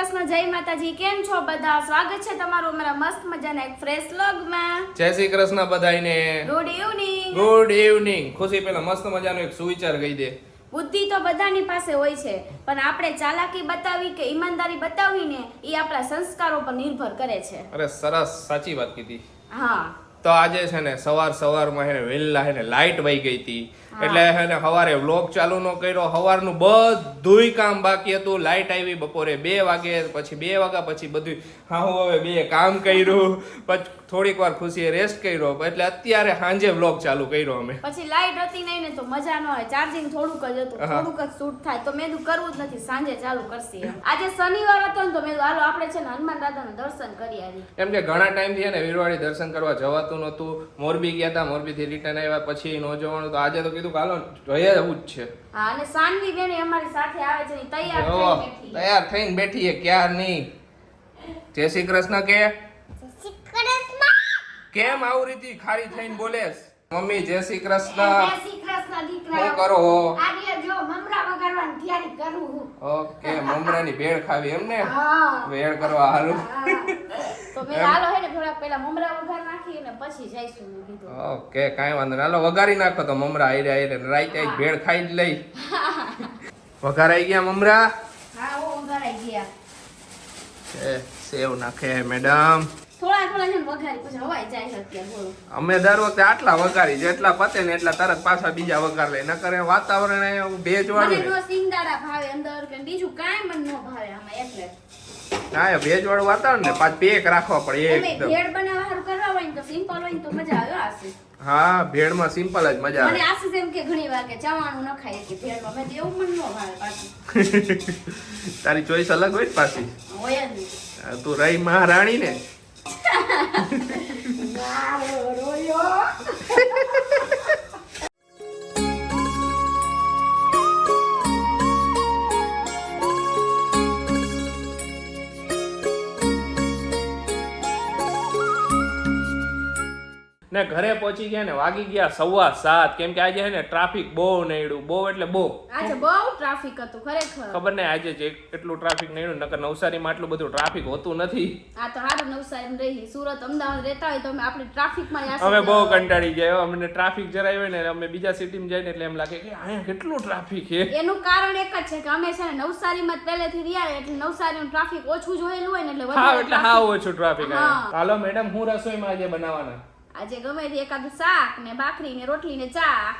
કૃષ્ણ જય માતાજી. કેમ છો બધા? સ્વાગત છે તમારું અમારા મસ્ત મજાના એક ફ્રેશ વ્લોગમાં જય શ્રી કૃષ્ણ બધાઈને ગુડ ઇવનિંગ ગુડ ઇવનિંગ ખુશી પેલા મસ્ત મજાનો એક સુવિચાર કહી દે. બુદ્ધિ તો બધાની પાસે હોય છે પણ આપણે ચાલાકી બતાવી કે ઈમાનદારી બતાવી ને એ આપણા સંસ્કારો પર નિર્ભર કરે છે. અરે સરસ સાચી વાત કીધી. હા. તો આજે છે ને સવાર સવારમાં હે ને વહેલા હે ને લાઈટ વહી ગઈ હતી. એટલે હે ને સવારે વ્લોગ ચાલુ નો કર્યો સવારનું બધુંય કામ બાકી હતું. લાઇટ આવી બપોરે બે વાગે પછી બે વાગ્યા પછી બધું હા હું હવે બે કામ કર્યું. પછી થોડીક વાર ખુશીએ રેસ્ટ કર્યો. એટલે અત્યારે સાંજે વ્લોગ ચાલુ કર્યો અમે. પછી લાઈટ હતી નહીં ને તો મજા ન આવે. ચાર્જિંગ થોડુંક જ હતું. થોડુંક જ શૂટ થાય. તો મેં કરવું જ નથી. સાંજે ચાલુ કરશે આજે શનિવાર હતો ને તો મેં હાલો આપણે છે ને હનુમાન દાદાનું દર્શન કરી આવી કેમ કે ઘણા ટાઈમથી ને વીરવાડી દર્શન કરવા જવાતું નહોતું. મોરબી ગયા હતા મોરબીથી રિટર્ન આવ્યા પછી ન જવાનું. તો આજે તો કીધું કે હાલો જોઈએ જવું જ છે. હા અને સાનવી બેન અમારી સાથે આવે છે તૈયાર થઈને બેઠી તૈયાર થઈને બેઠી છે ક્યાં નહીં? જય શ્રી કૃષ્ણ કે? કેમ આવું રીતિ ખારી થઈને બોલેસ મમ્મી જય શ્રી કૃષ્ણ. શું કરો ઓકે મમરાની ભેળ ખાવી એમ ને ભેળ કરવા હારું. તો મેં હાલો હે ને થોડાક પેલા મમરા વઘાર નાખી ને પછી જઈશું મેં કીધું. ઓકે કાંઈ વાંધો નહીં. હાલો વઘારી નાખો તો મમરા આઈ આઈ રાઈતે આઈ ભેળ ખાઈ જ લઈ. વઘારાઈ ગયા મમરા? હા ઓ વઘારાઈ ગયા. સેવ નાખે મેડમ. થોડા થોડા છે વઘારી પછી હવાઈ જાય છે અત્યારે બોલો અમે દર વખતે આટલા વઘારી જેટલા પતે ને એટલા તરત પાછા બીજા વઘાર લે. ન કરે વાતાવરણ ભેજ વાળું સિંગદાડા ભાવે અંદર કે બીજું કાંઈ મને ન ભાવે આમાં એટલે. હા ભેજ વાળું વાતાવરણ ને પાછ પેક રાખવા પડે એકદમ ભેળ બનાવવા હારું કરવા હોય ને તો સિમ્પલ હોય ને તો મજા આવે આશીષ હા ભેળમાં સિમ્પલ જ મજા મને આવે આશીષ કે ઘણી વાર કે ચવાણું ન ખાય કે ભેળમાં મેં તો એવું મને ન ભાવે પાછું. તારી ચોઈસ અલગ હોય પાછી. હોય જ તું રહી મહારાણી ને Wow, ને ઘરે પહોંચી ગયા ને વાગી ગયા સવા સાત. કેમ કે આજે હે ને ટ્રાફિક બહુ નડ્યું. બહુ એટલે બહુ. આજે બહુ ટ્રાફિક હતું ખરેખર. ખબર ને આજે જે એટલું ટ્રાફિક નડ્યું નકર નવસારીમાં આટલું બધું ટ્રાફિક હોતું નથી. આ તો હારું નવસારી રહી. સુરત અમદાવાદ રહેતા હોય તો અમે આપણે ટ્રાફિકમાં અમે બહુ કંટાળી ગયા અમને ટ્રાફિક જરાય હોય ને અમે બીજા સિટીમાં જઈને એટલે એમ લાગે કે અહીંયા કેટલું ટ્રાફિક છે. એનું કારણ એક જ છે કે અમે છે ને નવસારીમાં પહેલેથી રહ્યા એટલે નવસારીનું ટ્રાફિક ઓછું જોયેલું હોય ને એટલે હા એટલે હા ઓછું ટ્રાફિક. હાલો મેડમ હું રસોઈમાં આજે બનાવવાના? આજે ગમે તે એકાદ શાક ને ભાખરી ને રોટલી ને ચા.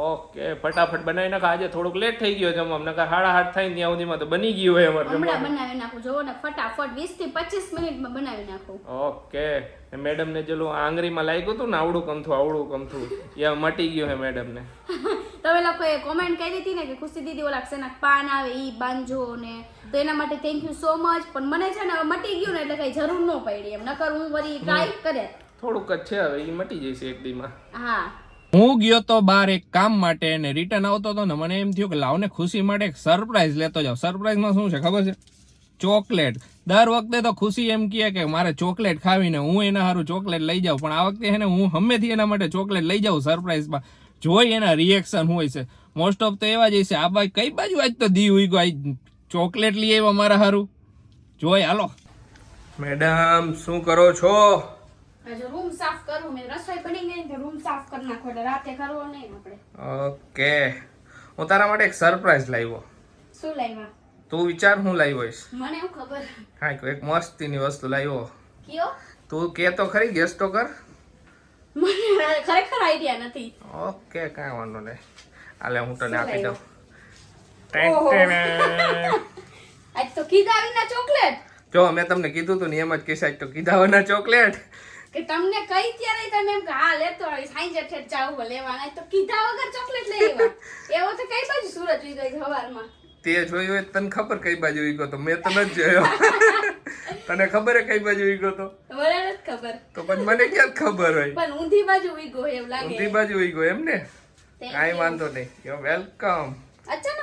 ઓકે ફટાફટ બનાવી નાખ. આજે થોડુંક લેટ થઈ ગયો જમવામાં નકર હાડા હાથ થાય ત્યાં સુધીમાં તો બની ગયું હોય અમારે હમણાં બનાવી નાખું. જોવો ને ફટાફટ 20 થી પચીસ મિનિટમાં બનાવી નાખું. ઓકે. મેડમ ને જેલું આંગળીમાં લાગ્યું હતું ને આવડું કમથું આવડું કમથું એ મટી ગયું હે મેડમ ને તમે લોકોએ કોમેન્ટ કરી હતી ને કે ખુશી દીદી ઓલા શેના પાન આવે ઈ બાંધજો ને. તો એના માટે થેન્ક યુ સો મચ પણ મને છે ને મટી ગયું ને એટલે કઈ જરૂર ન પડી એમ. નકર હું વળી ટ્રાય કરે થોડુંક જ છે હવે એ મટી જશે એક દીમાં. હા. હું ગયો તો બહાર એક કામ માટે ને રિટર્ન આવતો હતો ને મને એમ થયું કે લાવને ખુશી માટે એક સરપ્રાઈઝ લેતો જાવ. સરપ્રાઈઝમાં શું છે ખબર છે? ચોકલેટ દર વખતે તો ખુશી એમ કહે કે મારે ચોકલેટ ખાવીને હું એના સારું ચોકલેટ લઈ જાઉં પણ આ વખતે એને હું હંમેથી એના માટે ચોકલેટ લઈ જાઉં સરપ્રાઈઝમાં જોઈ એના રિએક્શન હોય છે. મોસ્ટ ઓફ તો એવા જ હશે આ ભાઈ કઈ બાજુ આજ તો દી ઉઈ ગયો? ચોકલેટ લઈ આવ્યો મારા સારું જોઈ હાલો. મેડમ શું કરો છો? હજુ રૂમ સાફ કરું મેં રસોઈ બની ગઈ તો રૂમ સાફ કરી નાખો એટલે રાતે કરવો નહીં આપણે. ઓકે. હું તારા માટે એક સરપ્રાઈઝ લાવ્યો. શું લાવ્યા? તું વિચાર હું લાવ્યો હોઈશ. મને એવું ખબર? હા એક મસ્તીની વસ્તુ લાવ્યો. કયો? તું કે તો ખરી ગેસ તો કર. મને ખરેખર આઈડિયા નથી. ઓકે કાંઈ વાંધો નહીં. આલે હું તને આપી દઉં. આજ તો કીધા વિના ચોકલેટ. જો મેં તમને કીધું તું ને એમ જ કીધા તો કીધા વિના ચોકલેટ. કે તમને કઈ ત્યારે તમે એમ કે હા લેતો આવી સાંજે ઠેઠ જાવું લેવાના તો કીધા વગર ચોકલેટ લઈ આવ્યા. એવો તો કઈ બાજુ સુરત વી ગઈ સવારમાં તે જોયું હોય તને ખબર કઈ બાજુ ઈ ગયો તો મેં તને જ જોયો. તને ખબર હે કઈ બાજુ ઈ ગયો તો મને નથી ખબર. તો પણ મને ક્યાં ખબર હોય? પણ ઊંધી બાજુ વી ગયો એવું ઊંધી બાજુ ઈ ગયો એમ ને? કાઈ વાંધો નહીં. યુ વેલકમ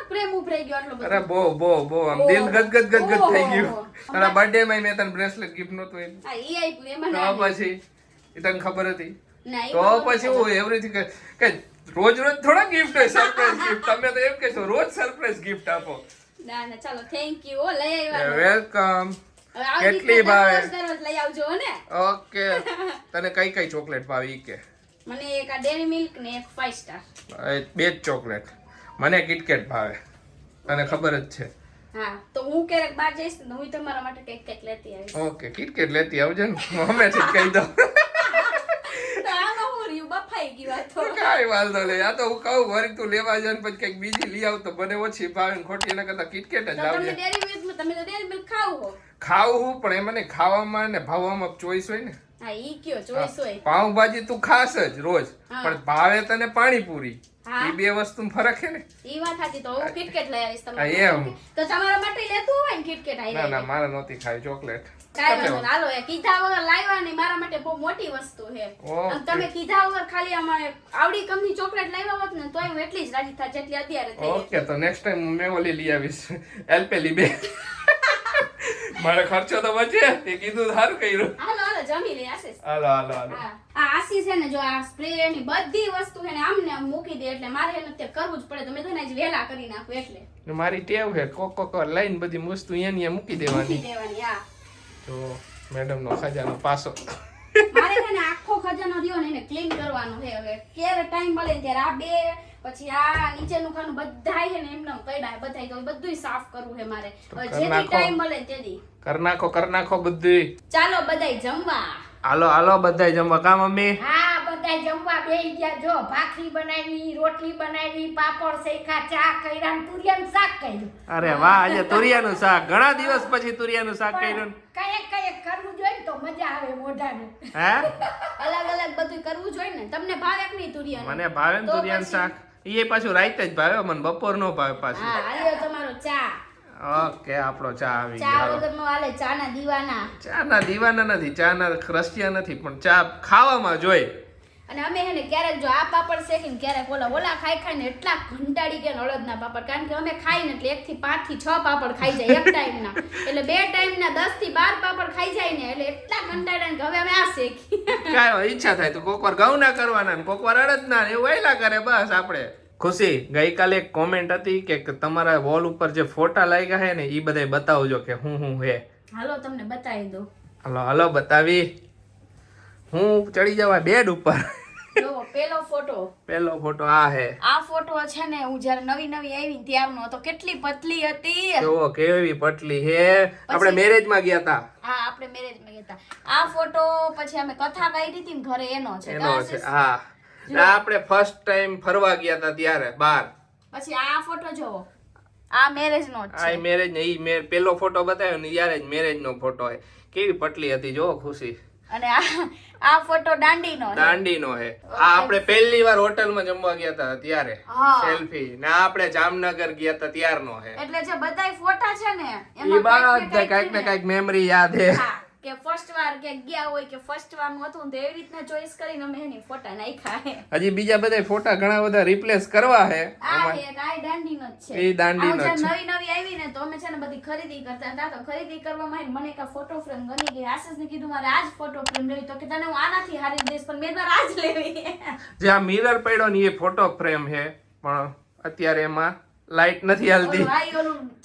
પ્રેમ ઉભરાઈ ગયો આટલો બધો. અરે બો બો બો આમ દિલ ઓહો. ગદ ગદ ગદ ગદ થઈ ગયું. તારા બર્થડે માં મેં તને બ્રેસલેટ ગિફ્ટ નહોતું એ આપ્યું એમાં તો પછી? એ તને ખબર હતી? તો પછી હું એવરીથિંગ કે રોજ રોજ થોડા ગિફ્ટ હોય સરપ્રાઈઝ ગિફ્ટ તમે તો એમ કહેશો રોજ સરપ્રાઈઝ ગિફ્ટ આપો. ના ના ચાલો થેન્ક યુ ઓ લઈ આવ્યા વેલકમ કેટલી ભાવે? લઈ આવજો ને. ઓકે. તને કઈ કઈ ચોકલેટ ભાવી કે? મને એક આ ડેરી મિલ્ક ને એક ફાઈવ સ્ટાર બે જ ચોકલેટ મને કિટકેટ ભાવે. તને ખબર જ છે. હા તો હું ક્યારેક બહાર જઈશ ને હું તમારા માટે કંઈક કંઈક લેતી આવીશ. ઓકે કિટકેટ લેતી આવજો ને. જ કહી દઉં. કાંઈ વાંધો નહીં. આ તો હું કહું વળી તું લેવા જાય ને પછી કંઈક બીજી લઈ આવ તો મને ઓછી ભાવે ખોટી. એના કરતા કિટકેટ જ લાવજે તમે તો ડેરી મિલ્ક ખાવ હો. ખાવું હું પણ એ મને ખાવામાં ને ભાવવામાં ચોઈસ હોય ને. હા ઈ કયો ચોઈસ પાઉંભાજી તું ખાસ જ રોજ. પણ ભાવે તને પાણીપુરી. એ બે વસ્તુ ફરક છે ને? ઈ વાત સાચી તો હું કિટકેટ લઈ આવીશ તમારા. એમ. તો તમારા માટે લેતું હોય ને કિટકેટ આવી ના ના મારે નહોતી ખાવી ચોકલેટ. કાંઈ વાંધો હાલો એ કીધા વગર લાવ્યા ને મારા માટે બહુ મોટી વસ્તુ છે. અને તમે કીધા વગર ખાલી અમારે આવડી કમની ચોકલેટ લાવ્યા હોત ને તોય હું એટલી જ રાજી થાત જેટલી અત્યારે થઈ ઓકે તો નેક્સ્ટ ટાઈમ મેં ઓલી લઈ આવીશ. એલપેલી બે. મારે ખર્ચો તો બચે. તે કીધું સારું કર્યું. હાલો જમી લે આશીષ. હાલો હાલો હાલો. હા. આ આશી છે ને જો આ સ્પ્રે ની બધી વસ્તુ છે ને આમ ને આમ મૂકી દે એટલે મારે એને અત્યારે કરવું જ પડે. તો મેં તો આજ કરી નાખું એટલે. મારી ટેવ છે કોક કોક લઈને બધી વસ્તુ એની મૂકી મૂકી દેવાની. દેવાની હા. તો મેડમ નો ખજાનો પાસો મારે છે ને આખો ખજાનો રહ્યો ને એને ક્લીન કરવાનો છે હવે. ક્યારે ટાઈમ મળે ત્યારે આ બે પછી આ નીચેનું ખાનું બધાય છે ને એમને કઈડા બધાય તો બધુંય સાફ કરવું છે મારે. નાખો. ટાઈમ મળે તેથી. કર નાખો કર નાખો બધું. ચાલો બધાય જમવા. હાલો હાલો બધાય જમવા. કા મમ્મી? હા બધાય જમવા બેસી ગયા. જો ભાખરી બનાવી રોટલી બનાવી પાપડ શેખા ચા કર્યા ને તુરિયાનું શાક કર્યું. અરે વાહ આજે તુરિયાનું શાક. ઘણા દિવસ પછી તુરિયાનું શાક કર્યું કઈ કઈ કરવું જોઈએ ને તો મજા આવે મોઢાને. હે? અલગ અલગ બધું કરવું જોઈએ ને. તમને ભાવે કે નહીં તુરિયાનું? મને ભાવે ને તુરિયાનું શાક. એ પાછું રાઈતે જ ભાવે મને બપોર નો ભાવે પાછું. હા આલ્યો તમારો ચા. ઓકે આપણો ચા આવી ચા ગયો. વગરનો આલે ચા ના દીવાના. ચા ના દીવાના નથી ચા ના રસિયા નથી પણ ચા ખાવામાં જોઈ અને અમે એને ક્યારેક જો આ પાપડ શેકીને ક્યારેક ઓલા ઓલા ખાઈ ખાઈને એટલા ઘંટાડી ગયા અડદના પાપડ. કારણ કે અમે ખાઈને એટલે એક થી પાંચથી છ પાપડ ખાઈ જાય એક ટાઈમના. એટલે બે ટાઈમના દસથી બાર પાપડ ખાઈ જાય ને એટલે એટલા ઘંટાડ્યા ને કે હવે અમે આ શેકી કાંઈ ઈચ્છા થાય તો કોક વાર ઘઉં ના કરવાના ને કોક વાર અડદના એવું વહેલા કરે બસ આપણે. ખુશી ગઈકાલે એક કોમેન્ટ હતી કે તમારા વોલ ઉપર જે ફોટા લાગ્યા છે ને એ બધાય બતાવજો કે હું હું હે. હાલો તમને બતાવી દઉં. હાલો હાલો બતાવી. હું ચડી જવા બેડ ઉપર. પેલો ફોટો. પેલો ફોટો આ હે. આ ફોટો છે ને હું જ્યારે નવી નવી આવી ત્યારનો હતો કેટલી પતલી હતી. જો કેવી પતલી હે. આપણે મેરેજમાં ગયા હતા હા આપણે મેરેજમાં ગયા હતા આ ફોટો પછી અમે કથા કરી હતી ને ઘરે એનો છે એનો છે હા. આપણે ફર્સ્ટ ટાઈમ ફરવા ગયા તા ત્યારે બાર. પછી આ ફોટો જોવો. આ મેરેજ નો છે. આ મેરેજ ને ઈ મે પેલો ફોટો બતાવ્યો ને યારે જ મેરેજ નો ફોટો હે કેવી પટલી હતી જો ખુશી. અને આ આ ફોટો દાંડી નો દાંડી નો હે આ આપણે પહેલી વાર હોટલમાં જમવા ગયા તા ત્યારે. સેલ્ફી ને આ આપણે જામનગર ગયા તા ત્યારનો હે એટલે જે બધાય ફોટા છે ને એમાં કાંઈક બધા કંઈક ને કંઈક મેમરી યાદ હા. કે ફર્સ્ટ વાર કે ગયા હોય કે ફર્સ્ટ વારનું હતું તો એવી રીતના ચોઈસ કરીને અમે એની ફોટા નાખ્યા હે. હજી બીજા બધા ફોટા ઘણા બધા રિપ્લેસ કરવા હે. આ એક આ દાંડીનો જ છે. એ દાંડીનો છે. નવી નવી આવી ને તો અમે છે ને બધી ખરીદી કરતા હતા. તો ખરીદી કરવામાં આવીને મને એક ફોટો ફ્રેમ ગમી ગઈ. આશીષને કીધું મારે આ જ ફોટો ફ્રેમ લેવી. તો કે તને હું આનાથી હારી દઈશ પણ મેં મારે આજ લેવી. જે આ મિરર પડ્યો ને એ ફોટો ફ્રેમ હે. પણ અત્યારે એમાં લાઈટ નથી હાલતી.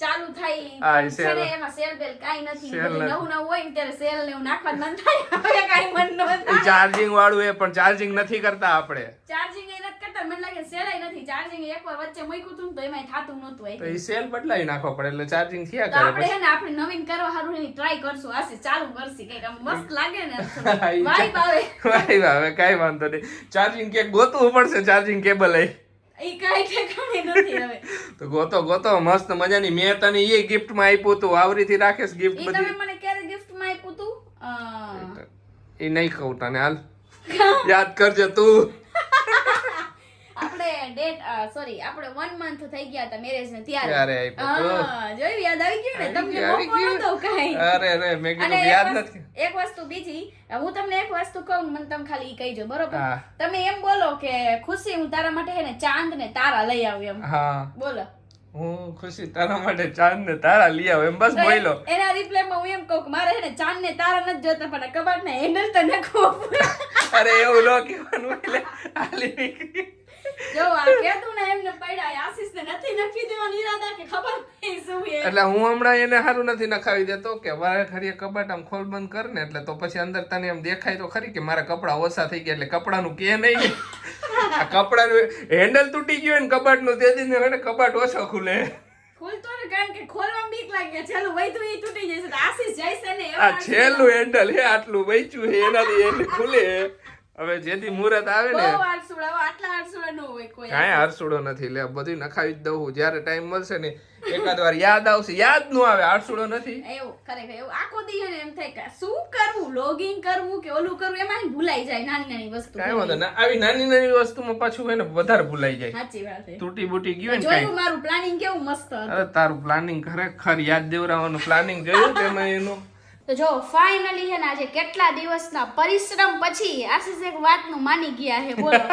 ચાલુ થાય સેલ. એમાં સેલ બેલ કાઈ નથી. સેલ. નવું નવું હોય ત્યારે સેલ ને એવું નાખવા મન થાય. હવે કાંઈ મન ન થાય. ચાર્જિંગ વાળું એ પણ ચાર્જિંગ નથી કરતા આપણે. ચાર્જિંગ એ નથી કરતા. મને લાગે સેલાય નથી. ચાર્જિંગ એકવાર વચ્ચે મૂક્યું હતું તો એમાં થાતું નહોતું તો એ એ સેલ બદલાવી નાખવો પડે એટલે ચાર્જિંગ થયા કરે આપણે હે ને આપણે નવીન કરવા હારું એની ટ્રાય કરશું. આસે ચાલુ કરશી કંઈક. આમ મસ્ત લાગે ને. વાઈબ આવે. વાઈબ આવે કાઈ વાંધો નહીં. ચાર્જિંગ કે ગોતવું પડશે ચાર્જિંગ કેબલ એ. તો ગોતો ગોતો મસ્ત મજાની મેં તને એ ગિફ્ટમાં આપ્યું તું આવરીથી રાખેસ ગિફ્ટ બધી તમે મને ક્યારે ગિફ્ટમાં આપ્યું તું એ નહીં કહું તને હાલ. યાદ કરજે તું. સોરી આપણે વન મંથ થઈ ગયા હતા મેરેજ ને ત્યારે. જોયું યાદ આવી ગયું ને તમને મોકો નતો કાઈ. અરે અરે મે કીધું યાદ નથી. એક વસ્તુ બીજી હું તમને એક વસ્તુ કહું મને તમે ખાલી કહીજો બરોબર? તમે એમ બોલો કે ખુશી હું તારા માટે હે ને ચાંદ ને તારા લઈ આવ્યું એમ. હા. બોલો. હું ખુશી તારા માટે ચાંદ ને તારા લઈ આવ એમ બસ બોલો એના રિપ્લાયમાં હું એમ કહું કે મારે હે ને ચાંદ ને તારા નથી જોતા પણ કબાટ ના હેન્ડલ તો નખો અરે એવું લો કહેવાનું એટલે આલી નીકળી. જો આ કહેતું ને એમને પડ્યા આશીષને નથી નખી દેવાની ઈરાદા કે ખબર નહીં શું એટલે હું હમણાં એને સારું નથી નખાવી દેતો કે વારે ખરી કબાટ આમ ખોલ બંધ કર ને એટલે તો પછી અંદર તને એમ દેખાય તો ખરી કે મારા કપડા ઓછા થઈ ગયા એટલે કપડાનું કે નહીં. આ કપડાનું હેન્ડલ તૂટી ગયું ને કબાટનું તેથી ને કબાટ ઓછો ખુલે. ખોલતો ને કારણ કે ખોલવામાં બીક લાગે છેલ્લું વૈધું એ તૂટી જશે આશીષ જઈશે ને આ છેલ્લું હેન્ડલ હે આટલું બચ્યું હે એનાથી એને ખુલે. હવે જેથી મુહૂર્ત આવે ને ન હોય કોઈ. આરસુડો નથી લે બધું નખાવી જ દઉં જ્યારે ટાઈમ મળશે ને એકાદ વાર યાદ આવશે. યાદનું આવે આરસુડો નથી. એવું ખરેખર એવું. આખો દિવસ એમ થાય કે શું કરવું? લોગિંગ કરવું કે ઓલું કરવું? એમાં ભૂલાઈ જાય નાની નાની વસ્તુ કાંઈ વાંધો ના આવી નાની નાની વસ્તુમાં પાછું એને વધારે ભૂલાઈ જાય. સાચી વાત તૂટી બૂટી ગયું ને જોયું મારું પ્લાનિંગ કેવું મસ્ત હતું. અરે તારું પ્લાનિંગ ખરેખર યાદ દેવરાવાનું પ્લાનિંગ જોયું તેમાં એનું? તો જો ફાઇનલી છે ને આજે કેટલા દિવસના પરિશ્રમ પછી આશીષ એક વાતનું માની ગયા છે બોલો.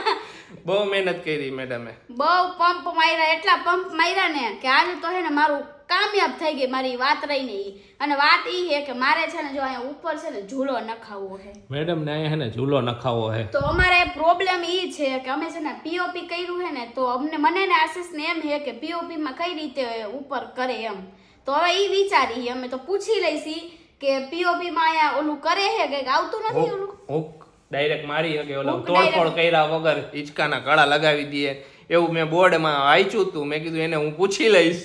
બહુ મહેનત કરી મેડમે. બહુ પંપ માર્યા એટલા પંપ માર્યા ને કે આજે તો હે ને મારું કામયાબ થઈ ગઈ મારી વાત રહી ને અને વાત ઈ છે કે મારે છે ને જો અહીંયા ઉપર છે ને ઝૂલો નખાવવો છે મેડમ ને અહીંયા ને ઝૂલો નખાવો છે તો અમારે પ્રોબ્લેમ ઈ છે કે અમે છે ને પીઓપી કર્યું છે ને તો અમને મને ને આશીષ ને એમ છે કે પીઓપી માં કઈ રીતે ઉપર કરે એમ. તો હવે એ વિચારી અમે તો પૂછી લઈશી કે પીઓપી માં અહીંયા ઓલું કરે છે કે આવતું નથી ઓલું? હુક. ડાયરેક્ટ મારી શકે ઓલો તોડફોડ કર્યા વગર હિંચકાના કળા લગાવી દઈએ. એવું મેં બોર્ડમાં વાંચ્યું હતું મેં કીધું એને હું પૂછી લઈશ.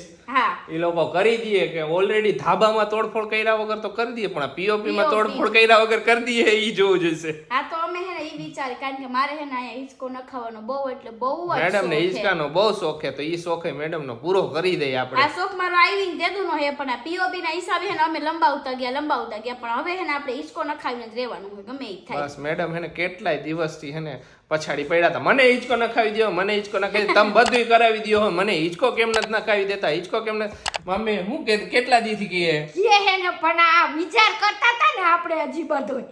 એ લોકો કરી દઈએ કે ઓલરેડી ધાબામાં તોડફોડ કર્યા વગર તો કરી દઈએ પણ પીઓપી માં તોડફોડ કર્યા વગર કરી દઈએ એ જોવું જોઈશે. હા તો અમે હે ને કારણ કે મારે હે ને અહીંયા હિંચકો નખાવાનો બહુ એટલે બહુ જ મેડમ ને હિંચકાનો બહુ શોખ છે તો ઈ શોખ મેડમ નો પૂરો કરી દઈએ આપણે. આ શોખ મારો આવીને દેતું નો હે પણ આ પીઓપી ના હિસાબે હે ને અમે લંબાવતા ગયા લંબાવતા ગયા પણ હવે હે ને આપણે હિંચકો નખાવીને જ રહેવાનું હોય ગમે ઈ થાય. બસ મેડમ હેને કેટલાય દિવસથી હેને પછાડી પડ્યા હતા. મને હિંચકો નખાવી દો મને હિંચકો નખાવી તમે બધું કરાવી દો મને હિંચકો કેમ નથી નખાવી દેતા? હિંચકો કેમ ન મમ્મી હું કે કેટલા દીથી કીએ? કીએ હે ને પણ આ વિચાર કરતા હતા ને આપણે હજી બધું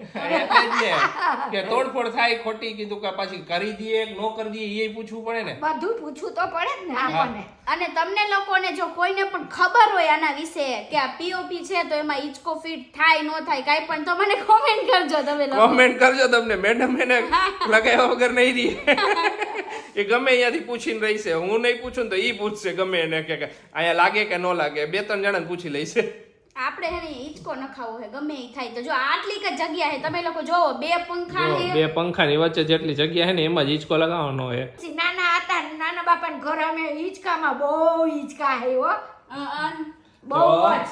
કે તોડફોડ થાય ખોટી કીધું કે પાછી કરી દઈએ કે નો કરી દઈએ એ પૂછવું પડે ને. બધું પૂછવું તો પડે જ ને આપણને. અને તમને લોકોને જો કોઈને પણ ખબર હોય આના વિશે કે આ પીઓપી છે તો એમાં હિંચકો ફિટ થાય નો થાય કાઈ પણ તો મને કોમેન્ટ કરજો તમે કોમેન્ટ કરજો તમને. મેડમ એને લગાવ્યા વગર નહીં રહી. એ ગમે અહીંયાથી પૂછીને રહીશે. હું નહીં પૂછું ને તો ઈ પૂછશે ગમે એને કે અહીંયા લાગે કે ન લાગે. બે ત્રણ જણાને પૂછી લઈશે. આપણે હે ઈચકો હિંચકો નખાવો હે ગમે ઈ થાય. તો જો આટલી જ જગ્યા હે તમે લોકો જોવો બે પંખા જો, હે. બે પંખાની વચ્ચે જેટલી જગ્યા હે ને એમાં જ હિંચકો લગાવવાનો હે. નાના હતા નાના નાના બાપાને ઘરે અમે હિંચકામાં બહુ હિંચકા હે હો. બહુ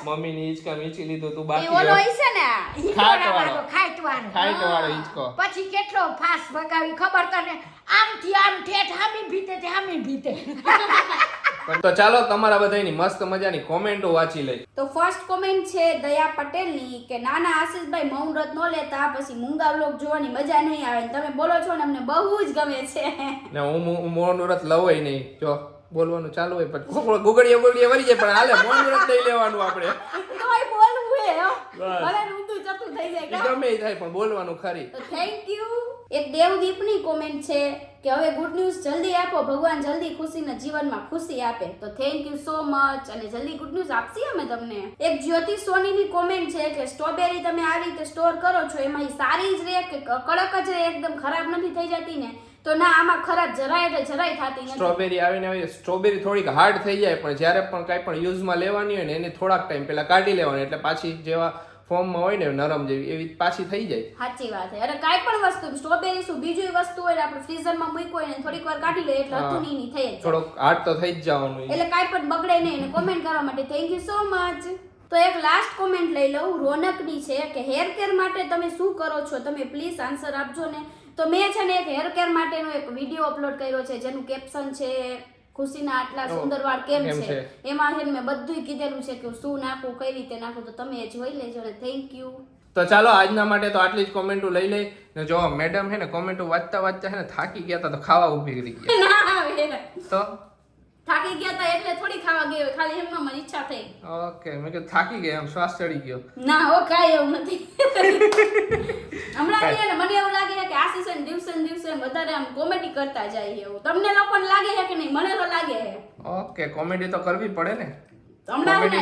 મમ્મી ની હિંચકા લીધું તું બાકી ઓલો. ઈ છે ને ખાટવાળો. ખાટવાળો. ખાટવાળો ખાઈટ પછી કેટલો ફાસ ભગાવી ખબર તને? આમથી આમ ઠેઠ હામી ભીતે તે હામી ભીતે. તો ચાલો તમારા બધાની મસ્ત મજાની કોમેન્ટો વાંચી લઈ. તો ફર્સ્ટ કોમેન્ટ છે દયા પટેલની કે નાના આશીષભાઈ મૌન વ્રત ન લેતા પછી મૂંગા વ્લોગ જોવાની મજા નહીં આવે. તમે બોલો છો ને અમને બહુ જ ગમે છે. ને હું હું મૌન વ્રત લવાય નહીં. જો. બોલવાનું ચાલુ હોય પણ ગુગડીએ ગુગડીએ વળી જાય પણ હાલે મોન વ્રત લઈ લેવાનું આપણે. તોય બોલવું હે. હો. ભલે ઊંધું ચતું થઈ જાય ઈ ગમે થાય પણ બોલવાનું ખરી. થેન્ક યુ એક દેવદીપની કોમેન્ટ છે કે હવે ગુડ ન્યૂઝ જલ્દી આપો ભગવાન જલ્દી ખુશીને જીવનમાં ખુશી આપે. તો થેન્ક યુ સો મચ અને જલ્દી ગુડ ન્યૂઝ આપશી અમે તમને? એક જ્યોતિ સોનીની કોમેન્ટ છે કે સ્ટ્રોબેરી તમે આ રીતે સ્ટોર કરો છો એમાં સારી જ રહે કે કડક જ રહે એકદમ ખરાબ નથી થઈ જતી ને? તો ના આમાં ખરાબ જરાય એટલે જરાય થતી નથી. સ્ટ્રોબેરી આવીને આવી સ્ટ્રોબેરી થોડીક હાર્ડ થઈ જાય પણ જ્યારે પણ કાંઈ પણ યુઝમાં લેવાની હોય ને એને થોડાક ટાઈમ પહેલા કાઢી લેવાની એટલે પાછી જેવા ફોર્મમાં હોય ને નરમ જેવી એવી પાછી થઈ જાય. સાચી વાત છે. અને કાંઈ પણ વસ્તુ સ્ટ્રોબેરી શું બીજી વસ્તુ હોય આપણે ફ્રીઝરમાં મૂકી હોય ને થોડીક વાર કાઢી લઈએ એટલે. હતું નહીં થઈ જાય. થોડોક હાર્ડ તો થઈ જ જવાનું. એટલે કાંઈ પણ બગડે નહીં અને કોમેન્ટ કરવા માટે થેન્ક યુ સો મચ તો એક લાસ્ટ કોમેન્ટ લઈ લઉં. રોનકની છે કે હેર કેર માટે તમે શું કરો છો? તમે પ્લીઝ આન્સર આપજો ને. તો મેં છે ને એક હેર કેર માટેનો એક વીડિયો અપલોડ કર્યો છે જેનું કેપ્શન છે ખુશીના આટલા સુંદર વાળ કેમ છે? છે? એમાં છે મેં બધુંય કીધેલું છે કે શું નાખું કઈ રીતે નાખું તો તમે એ જોઈ લેજો ને. થેન્ક યુ તો ચાલો આજના માટે તો આટલી જ કોમેન્ટો લઈ લઈ. ને જો મેડમ હે ને કોમેન્ટો વાંચતા વાંચતા હે ને થાકી ગયા હતા તો ખાવા ઊભી કરી ગયા. તો? થાકી ગયા હતા એટલે થોડી ખાવા ખાલી એમના મારી ઈચ્છા થઈ. ઓકે મેં કે થાકી ગયા એમ શ્વાસ ચડી ગયો. ના ઓ કાઈ એવું નથી. હમણાં ને મને એવું લાગે છે કે આશીષ ને દિવસે ને દિવસે વધારે આમ કોમેડી કરતા જાય એવું. તમને લોકોને લાગે છે કે નહીં? મને તો લાગે છે. ઓકે કોમેડી તો કરવી પડે ને. ને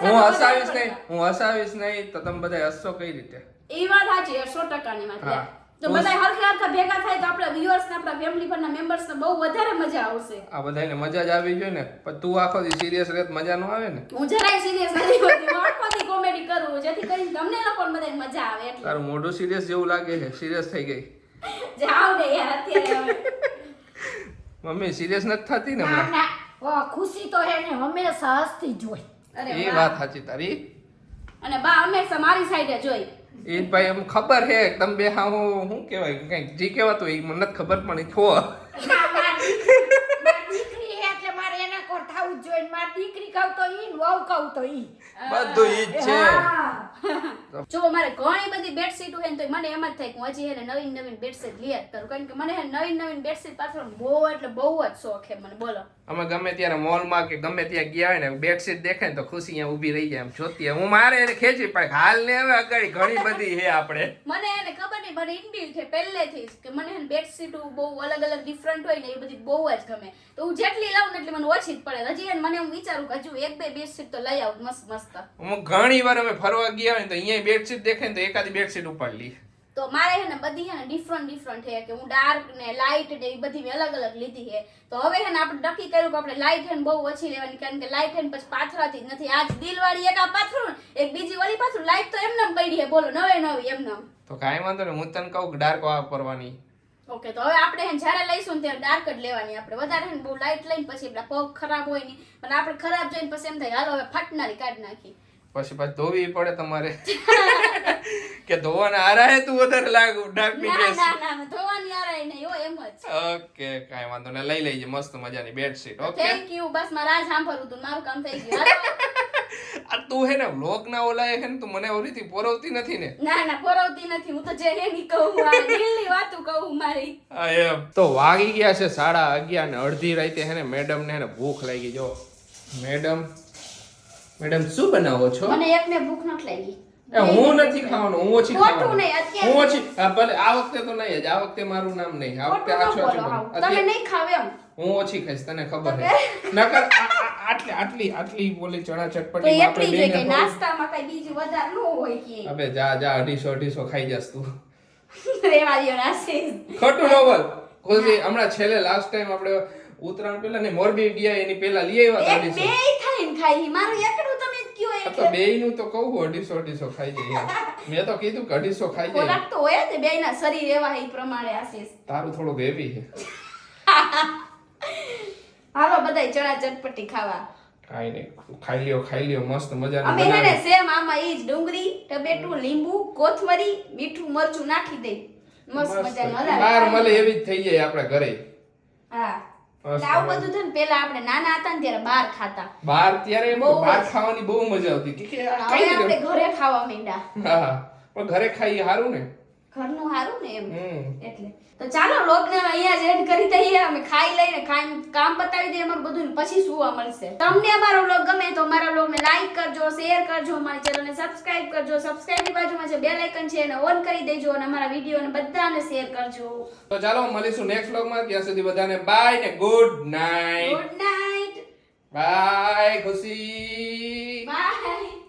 હું હસાવીશ નહીં હું હસાવીશ નહીં તો તમે બધા હસશો કઈ રીતે? એ વાત સાચી છે સો ટકાની વાત. તો બધા હરખે હરખા ભેગા થાય તો આપણા વ્યુઅર્સ ને આપણા ફેમિલી પરના મેમ્બર્સ ને બહુ વધારે મજા આવશે. આ બધાને મજા જ આવી જોઈએ ને પણ તું આખો દી સિરિયસ રહે તો મજા ન આવે ને? હું જરાય સિરિયસ નથી હોતી હું આખોથી કોમેડી કરું જેથી કરીને તમને લોકોને બધાને મજા આવે એટલે. તારું મોઢું સિરિયસ જેવું લાગે છે સિરિયસ થઈ ગઈ. જાવ ને યાર અત્યારે મમ્મી સિરિયસ નથી થતી ને ના હમણાં? ખુશી તો એને હંમેશા હસતી જોઈ અરે એ વાત સાચી તારી. અને બા હંમેશા મારી સાઈડે જોઈ એ ભાઈ એમ ખબર હે, તમે બે હા હું શું કહેવાય, કંઈક જે કહેવાતું એ મને ખબર પણ ખો ના, મારી દીકરી- મારી દીકરી હે એટલે મારે એના કોર થવું જ જોઈએ ને મારી દીકરી કહું તો ઈ વહુ કહું તો ઈ. બધું ઈ જ છે. જો મારે ઘણી બધી બેડશીટ હોય ને તો મને એમ જ થાય કે હું હજી એને નવીન નવીન બેડશીટ લઈ જ કરું. કારણ કે મને હે નવીન નવીન બેડશીટ પાછળ બહુ એટલે બહુ જ શોખ છે મને બોલો. અમે ગમે ત્યારે મોલમાં કે ગમે ત્યાં ગયા હોય ને બેડશીટ દેખાય તો ખુશી અહીંયા ઊભી રહી જાય એમ. જોતી હું મારે એને ખેંચી પાક હાલ ને હવે અગાડી ઘણી બધી છે આપણે. મને એને ખબર નહીં મને ઇનબિલ્ટ છે પહેલેથી જ કે મને બેડશીટ બહુ અલગ અલગ ડિફરન્ટ હોય ને એ બધી બહુ જ ગમે. તો હું જેટલી લઉં ને એટલી મને ઓછી જ પડે. હજી એને મને હું વિચારું કે હજુ એક બે બેડશીટ તો લઈ આવું મસ્ત મસ્ત. હું ઘણી વાર અમે ફરવા ગયા હોય તો અહીંયા બેડશીટ દેખાય ને તો એકાદી બેડશીટ ઉપાડી લઈએ તો મારે છે ને બધી છે ને ડિફરન્ટ ડિફરન્ટ છે કે હું ડાર્ક ને લાઇટ ને એ બધી મેં અલગ અલગ લીધી છે તો હવે છે ને આપણે નક્કી કર્યું કે આપણે લાઇટ હેન્ડ ને બહુ ઓછી લેવાની કારણ કે લાઇટ હેન્ડ ને પછી પાથરાતી જ નથી. આજ દિલવાળી એક આ પાથરું એક બીજી ઓલી પાથરું લાઇટ તો એમને એમ પડી છે બોલો નવે નવી એમને એમ. તો કાંઈ વાંધો નહીં હું તને કહું ડાર્ક વાપરવાની. ઓકે તો હવે આપણે હે જ્યારે લઈશું ત્યારે ડાર્ક જ લેવાની આપણે. વધારે હે ને બહુ લાઇટ લઈને પછી આપણા પગ ખરાબ હોય ને અને આપણે ખરાબ જોઈને પછી એમ થાય હાલો હવે ફાટનારી કાઢી નાખી. પછી પાછી ધોવી પડે તમારે. કે ધોવાના આરાય તું વધારે લાગુ ડાર્કની ના ડ્રેસ ના ના ના, ધોવાની આરાય નહીં હો એમ જ. ઓકે કાઈ વાંધો ને લઈ લઈજે મસ્ત મજાની બેડશીટ ઓકે? થેન્ક યુ બસ મારા સાંભળવું હતું મારું કામ થઈ ગયું. આ તું હે ને વ્લોગ ના ઓલાય હે ને તું મને ઓલીથી પોરવતી નથી ને. ના ના પોરવતી નથી. હું તો જે હે ની કહું આ દિલની વાતો કહું મારી. હા એમ. તો વાગી ગયા છે સાડા અગિયાર ને અડધી રાતે હે ને મેડમ ને હે ને ભૂખ લાગી. જો મેડમ મેડમ શું બનાવો છો? મને એકને ભૂખ નથી લાગી. હું નથી ખાવાનું હું ઓછી ખાવાનું. હું ઓછી ભલે આ વખતે તો નહીં જ આ વખતે મારું નામ નહીં. આ વખતે આછું આછું તમે નહીં ખાવ એમ. હું ઓછી ખાઈશ તને ખબર છે નકર આટલી આટલી આટલી બોલી ચણા ચટપટી એટલી જોઈએ કે નાસ્તામાં કઈ બીજું વધારે ન હોય કે. અબે જા જા અઢીસો અઢીસો ખાઈ જસ તું. રેવા દ્યો નાસી ખોટું ન બોલ. કોઈ હમણાં છેલ્લે લાસ્ટ ટાઈમ આપણે ઉત્તરાયણ પહેલા ને મોરબી ગયા એની પહેલા લઈ આવ્યા હતા બે થઈને ખાઈ. મારું એકડું તમે કયો તો નું તો કહું અઢીસો અઢીસો ખાઈ જાય મેં તો કીધું કે અઢીસો ખાઈ જાય ખોરાક તો હોય જ ને શરીર એવા એ પ્રમાણે આશીષ. તારું થોડું હેવી છે. હાલો બધાય ચણા ચટપટી ખાવા. કાઈ નહીં. ખાઈ લ્યો ખાઈ લ્યો મસ્ત મજાનું અમે હે ને સેમ આમાં ઈ જ ડુંગળી ટમેટું લીંબુ કોથમરી મીઠું મરચું નાખી દે મસ્ત મજા મજાનું. હલાવી બહાર મળે એવી જ થઈ જાય આપણા ઘરે. હા. આવું બધું ને પેલા આપણે નાના હતા ને ત્યારે બહાર ખાતા. બહાર ત્યારે બહુ બહાર ખાવાની બહુ મજા આવતી કે આપણે ઘરે ખાવા માંડ્યા. હા પણ ઘરે ખાઈ સારું ને. ઘરનું સારું ને એમ. એટલે. તો ચાલો લોગને અહીંયા જ એડ કરી દઈએ. અમે ખાઈ લઈને ખાઈ કામ બતાવી દઈએ. અમારું બધું પછી સુવા મળશે. તમને અમારો વ્લોગ ગમે તો અમારા વ્લોગને લાઈક કરજો શેર કરજો અમારી ચેનલને સબસ્ક્રાઇબ કરજો. સબસ્ક્રાઇબની બાજુમાં જે બેલ આઇકન છે એને ઓન કરી દેજો અને અમારા વિડીયોને બધાને શેર કરજો. તો ચાલો મળીશું નેક્સ્ટ વ્લોગમાં. ત્યાં સુધી બધાને બાય ને good night good night bye Khushi.